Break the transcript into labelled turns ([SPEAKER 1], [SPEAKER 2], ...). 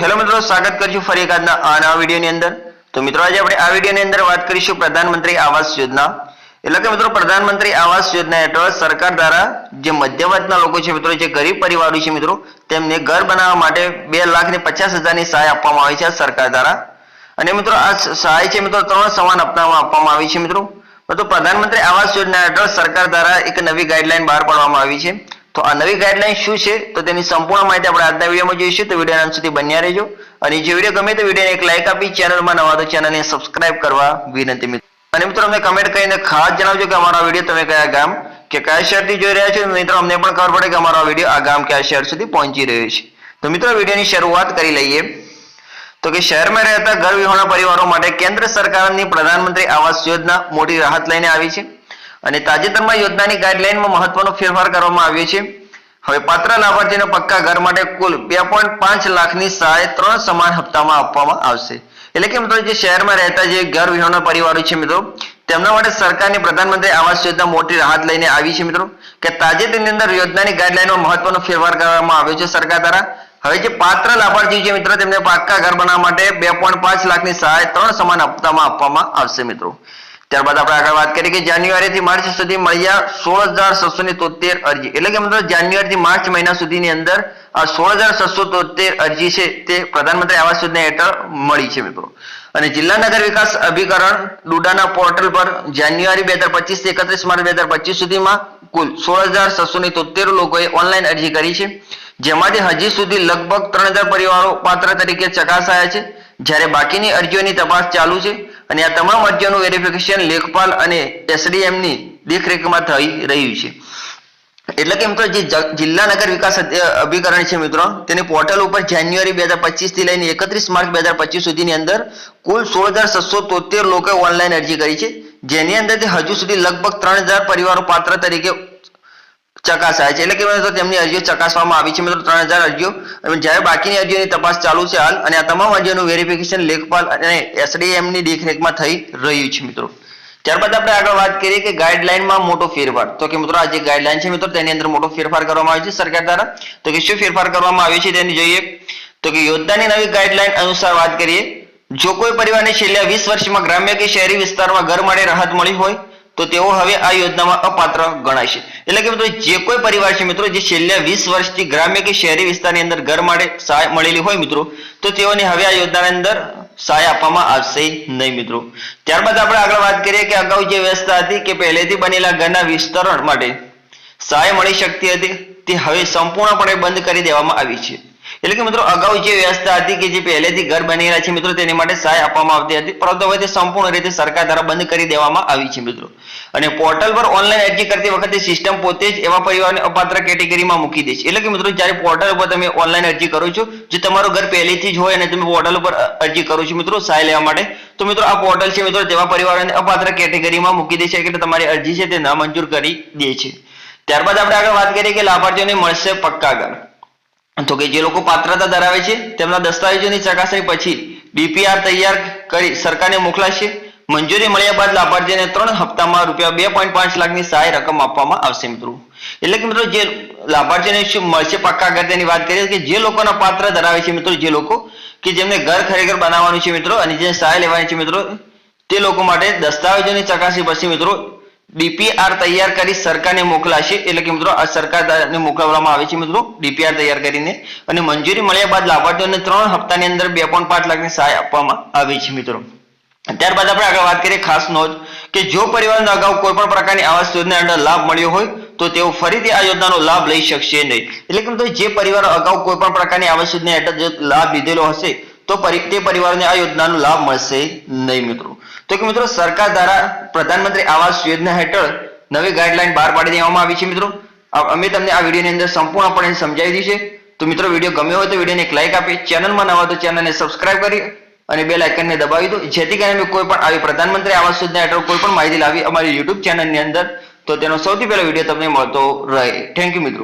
[SPEAKER 1] Hello મિત્રો, સ્વાગત કરીશું ફરી એક આજના આ નવા વિડીયોની અંદર. તો મિત્રો, આજે આપણે આ વિડીયોની અંદર વાત કરીશું પ્રધાનમંત્રી આવાસ યોજના. એટલે કે મિત્રો, પ્રધાનમંત્રી આવાસ યોજના હેઠળ સરકાર દ્વારા જે મધ્યમ વર્ગના લોકો છે મિત્રો, જે ગરીબ પરિવારો છે મિત્રો, તેમને ઘર બનાવવા માટે બે લાખ ને પચાસ હજારની સહાય આપવામાં આવી છે સરકાર દ્વારા. અને મિત્રો, આ સહાય છે મિત્રો, ત્રણ સમાન હપ્તામાં આપવામાં આવી છે મિત્રો. પ્રધાનમંત્રી આવાસ યોજના હેઠળ સરકાર દ્વારા એક નવી ગાઈડલાઈન બહાર પાડવામાં આવી છે. તો આ નવી ગાઈડલાઈન શું છે? તો તેની સંપૂર્ણ માહિતી આપણે આજના વિડીયોમાં જોઈશું. તો વીડિયો અંત સુધી બન્યા રહેજો. અને જે વીડિયો ગમે તો વિડીયોને એક લાઈક આપી ચેનલમાં નવા તો ચેનલને સબસ્ક્રાઇબ કરવા વિનંતી મિત્રો અને મિત્રો અમને કમેન્ટ કરીને ખાસ જણાવજો કે અમારો વીડિયો તમે કયા ગામ કે કયા શહેરથી જોઈ રહ્યા છો. મિત્રો, અમને પણ ખબર પડે કે અમારો વીડિયો આ ગામ કયા શહેર સુધી પહોંચી રહ્યો છે. તો મિત્રો વિડીયોની શરૂઆત કરી લઈએ. તો કે શહેરમાં રહેતા ઘર વિહોણા પરિવારો માટે કેન્દ્ર સરકારની પ્રધાનમંત્રી આવાસ યોજના મોટી રાહત લઈને આવી છે. અને તાજેતરમાં યોજનાની ગાઈડલાઈનમાં મહત્વનો ફેરફાર કરવામાં આવ્યો છે. હવે પાત્ર લાભાર્થીને પક્કા ઘર માટે કુલ બે પોઈન્ટ પાંચ લાખની સહાય ત્રણ સમાન હપ્તામાં આપવામાં આવશે. એટલે કે મિત્રો, જે શહેરમાં રહેતા જે ઘર વિહોણા પરિવારો છે મિત્રો, તેમના માટે સરકારની પ્રધાનમંત્રી આવાસ યોજના મોટી રાહત લઈને આવી છે મિત્રો, કે તાજેતરની અંદર યોજનાની ગાઈડલાઈનમાં મહત્વનો ફેરફાર કરવામાં આવ્યો છે સરકાર દ્વારા. હવે જે પાત્ર લાભાર્થી છે મિત્રો, તેમને પાક્કા ઘર બનાવવા માટે બે પોઈન્ટ પાંચ લાખની સહાય ત્રણ સમાન હપ્તામાં આપવામાં આવશે મિત્રો. ત્યારબાદ આપણે આગળ વાત કરીએ કે જાન્યુઆરી થી માર્ચ સુધી મળ્યા સોળ હજાર છસો ને તોતેર અરજી. એટલે કે મિત્રો જાન્યુઆરી થી માર્ચ મહિના સુધીની અંદર આ સોળ હજાર છસો તોતેર અરજી છે તે પ્રધાનમંત્રી આવાસ યોજના હેઠળ મળી છે મિત્રો. અને જિલ્લા નગર વિકાસ અભિકરણ ડુડાના પોર્ટલ પર જાન્યુઆરી બે હજાર પચીસથી એકત્રીસ માર્ચ બે હજાર પચીસ સુધીમાં કુલ સોળ હજાર છસો ને તોતેર લોકોએ ઓનલાઈન અરજી કરી છે. જેમાંથી હજી સુધી લગભગ ત્રણ હજાર પરિવારો પાત્ર તરીકે ચકાસાયા છે. જ્યારે બાકીની અરજીઓની તપાસ ચાલુ છે. અને આ તમામ અરજીઓનું વેરિફિકેશન લેખપાલ અને એસડીએમની દેખરેખમાં થઈ રહ્યું છે. એટલે કે મિત્રો જે જિલ્લા નગર વિકાસ અભિકરણ છે મિત્રો, તેની પોર્ટલ ઉપર જાન્યુઆરી બે હજાર પચીસથી લઈને એકત્રીસ માર્ચ બે હજાર પચીસ સુધીની અંદર કુલ સોળ હજાર છસો તોતેર લોકોએ ઓનલાઈન અરજી કરી છે. જેની અંદરથી હજુ સુધી લગભગ ત્રણ હજાર પરિવારો પાત્ર તરીકે ચકાસાય છે. એટલે કે મિત્રો તેમની અરજીઓ ચકાસવામાં આવી છે. મિત્રો ત્રણ હજાર અરજીઓ. જ્યારે બાકીની અરજીઓની તપાસ ચાલુ છે હાલ અને આ તમામ અરજીઓનું વેરિફિકેશન લેખપાલ અને એસડીએમની દેખરેખમાં થઈ રહ્યું છે મિત્રો. ત્યારબાદ આપણે આગળ વાત કરીએ કે ગાઈડલાઈનમાં મોટો ફેરફાર. તો કે મિત્રો આ જે ગાઈડલાઈન છે મિત્રો તેની અંદર મોટો ફેરફાર કરવામાં આવ્યો છે સરકાર દ્વારા. તો કે શું ફેરફાર કરવામાં આવ્યો છે તેની જોઈએ. તો કે યોજનાની નવી ગાઈડલાઈન અનુસાર વાત કરીએ. જો કોઈ પરિવારને છેલ્લા વીસ વર્ષમાં ગ્રામ્ય કે શહેરી વિસ્તારમાં ઘર માટે રાહત મળી હોય તો તેઓ હવે આ યોજનામાં અપાત્ર ગણાશે એટલે કે મિત્રો, જે કોઈ પરિવાર છે મિત્રો, જે છેલ્લા વીસ વર્ષથી ગ્રામ્ય કે શહેરી વિસ્તારની અંદર ઘર માટે સહાય મળેલી હોય મિત્રો, તો તેઓને હવે આ યોજનાની અંદર સહાય આપવામાં આવશે નહીં મિત્રો. ત્યારબાદ આપણે આગળ વાત કરીએ કે અગાઉ જે વ્યવસ્થા હતી કે પહેલેથી બનેલા ઘરના વિસ્તરણ માટે સહાય મળી શકતી હતી, તે હવે સંપૂર્ણપણે બંધ કરી દેવામાં આવી છે. એટલે કે મિત્રો, અગાઉ જે વ્યવસ્થા હતી કે જે પહેલેથી ઘર બનેલા છે મિત્રો, તેની માટે સહાય આપવામાં આવતી હતી. પરંતુ હવે તે સંપૂર્ણ રીતે સરકાર દ્વારા બંધ કરી દેવામાં આવી છે મિત્રો. અને પોર્ટલ પર ઓનલાઈન અરજી કરતી વખતે સિસ્ટમ પોતે જ એવા પરિવારને અપાત્ર કેટેગરીમાં મૂકી દે છે. એટલે કે મિત્રો, જ્યારે પોર્ટલ ઉપર તમે ઓનલાઈન અરજી કરો છો, જો તમારું ઘર પહેલેથી જ હોય અને તમે પોર્ટલ ઉપર અરજી કરો છો મિત્રો, સહાય લેવા માટે, તો મિત્રો, આ પોર્ટલ છે મિત્રો, તેવા પરિવારોને અપાત્ર કેટેગરીમાં મૂકી દે છે કે તમારી અરજી છે તે નામંજૂર કરી દે છે. ત્યારબાદ આપણે આગળ વાત કરીએ કે લાભાર્થીઓને મળશે પક્કા ઘર. તો કે જે લોકો પાત્રતા ધરાવે છે, તેમના દસ્તાવેજોની ચકાસણી પછી બીપીઆર તૈયાર કરી સરકારને મોકલાશે. મંજૂરી મળ્યા બાદ લાભાર્થીને ત્રણ હપ્તામાં રૂપિયા બે પોઈન્ટ પાંચ લાખની સહાય રકમ આપવામાં આવશે મિત્રો. એટલે કે મિત્રો જે લાભાર્થીને શું મળશે પક્કા ઘર તેની વાત કરીએ કે જે લોકોના પાત્ર ધરાવે છે મિત્રો, જે લોકો કે જેમને ઘર ખરેખર બનાવવાનું છે મિત્રો અને જે સહાય લેવાની છે મિત્રો, તે લોકો માટે દસ્તાવેજોની ચકાસણી પછી મિત્રો ડીપીઆર તૈયાર કરી સરકારને મોકલાશે. એટલે કે મિત્રો, આ સરકારને મોકલવામાં આવે છે મિત્રો, ડીપીઆર તૈયાર કરીને. અને મંજૂરી મળ્યા બાદ લાભાર્થીઓને ત્રણ હપ્તાની અંદર બે પોઈન્ટ પાંચ લાખની સહાય આપવામાં આવે છે મિત્રો. ત્યારબાદ આપણે આગળ વાત કરીએ ખાસ નોંધ કે જો પરિવારને અગાઉ કોઈ પણ પ્રકારની આવાસ યોજના અંદર લાભ મળ્યો હોય, તો તેઓ ફરીથી આ યોજનાનો લાભ લઈ શકશે નહીં. એટલે કે મિત્રો, જે પરિવાર અગાઉ કોઈ પણ પ્રકારની આવાસ યોજના હેઠળ લાભ લીધેલો હશે તો તે પરિવારને આ યોજનાનો લાભ મળશે નહીં મિત્રો. તો કે મિત્રો, સરકાર દ્વારા પ્રધાનમંત્રી આવાસ યોજના હેઠળ નવી ગાઈડલાઈન બહાર પાડી દેવામાં આવી છે મિત્રો. અમે તમને આ વિડીયોની અંદર સંપૂર્ણપણે સમજાવી દીધી છે. તો મિત્રો, વીડિયો ગમ્યો હોય તો વિડીયોને એક લાઈક આપી, ચેનલમાં નવા તો ચેનલને સબસ્ક્રાઇબ કરી અને બે લાઇકનને દબાવી દો. જેથી કરીને કોઈ પણ આવી પ્રધાનમંત્રી આવાસ યોજના હેઠળ કોઈ પણ માહિતી લાવી અમારી યુટ્યુબ ચેનલની અંદર. તો તેનો સૌથી પહેલો વીડિયો તમને મળતો રહે. થેન્ક યુ મિત્રો.